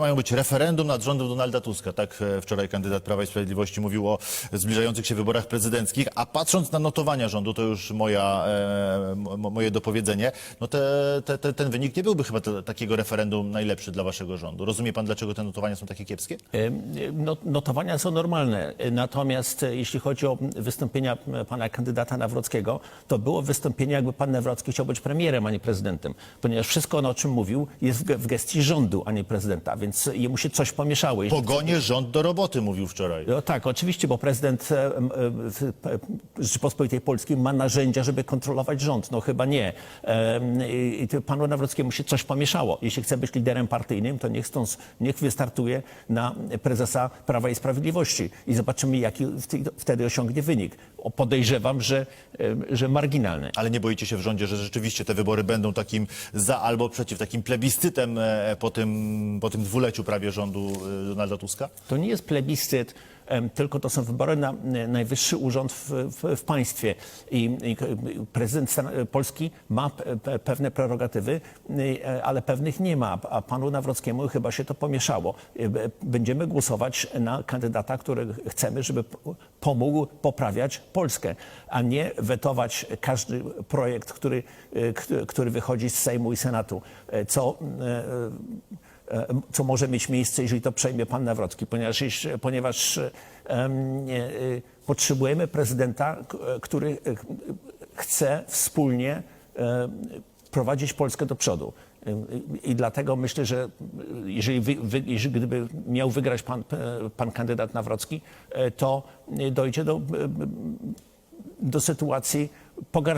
Mają być referendum nad rządem Donalda Tuska. Tak e, wczoraj kandydat Prawa i Sprawiedliwości mówił o zbliżających się wyborach prezydenckich, a patrząc na notowania rządu, to już moja, e, mo- moje dopowiedzenie, no te, te, te, ten wynik nie byłby chyba takiego referendum najlepszy dla waszego rządu. Rozumie pan, dlaczego te notowania są takie kiepskie? No- Notowania są normalne, natomiast e, jeśli chodzi o wystąpienia pana kandydata Nawrockiego, to było wystąpienie, jakby pan Nawrocki chciał być premierem, a nie prezydentem, ponieważ wszystko, o czym mówił, jest w gestii rządu, a nie prezydenta, więc jemu się coś pomieszało. Jeśli Pogonie rząd do roboty, mówił wczoraj. No tak, oczywiście, bo prezydent e, m, e, p- Rzeczypospolitej Polskiej ma narzędzia, żeby kontrolować rząd. No chyba nie. I panu Nawrockiemu się coś pomieszało. Jeśli chce być liderem partyjnym, to niech, stąd, niech wystartuje na prezesa Prawa i Sprawiedliwości i zobaczymy, jaki w tej- wtedy osiągnie wynik. Podejrzewam, że, że marginalny. Ale nie boicie się w rządzie, że rzeczywiście te wybory będą takim za albo przeciw, takim plebiscytem e, po tym, po tym dwuleciu prawie rządu e, Donalda Tuska? To nie jest plebiscyt, tylko to są wybory na e, najwyższy urząd w, w, w państwie. I, i prezydent Stan- Polski ma pe- pe- pewne prerogatywy, e, ale pewnych nie ma. A panu Nawrockiemu chyba się to pomieszało. E, Będziemy głosować na kandydata, który chcemy, żeby pomógł poprawiać Polskę, a nie wetować każdy projekt, który, e, który wychodzi z Sejmu i Senatu, e, co e, e, co może mieć miejsce, jeżeli to przejmie pan Nawrocki, ponieważ, ponieważ y, potrzebujemy prezydenta, k- który y, chce wspólnie e, prowadzić Polskę do przodu. I dlatego myślę, że jeżeli, wy, jeżeli gdyby miał wygrać pan, e, pan kandydat Nawrocki, e, to dojdzie do, do sytuacji pogarszenia.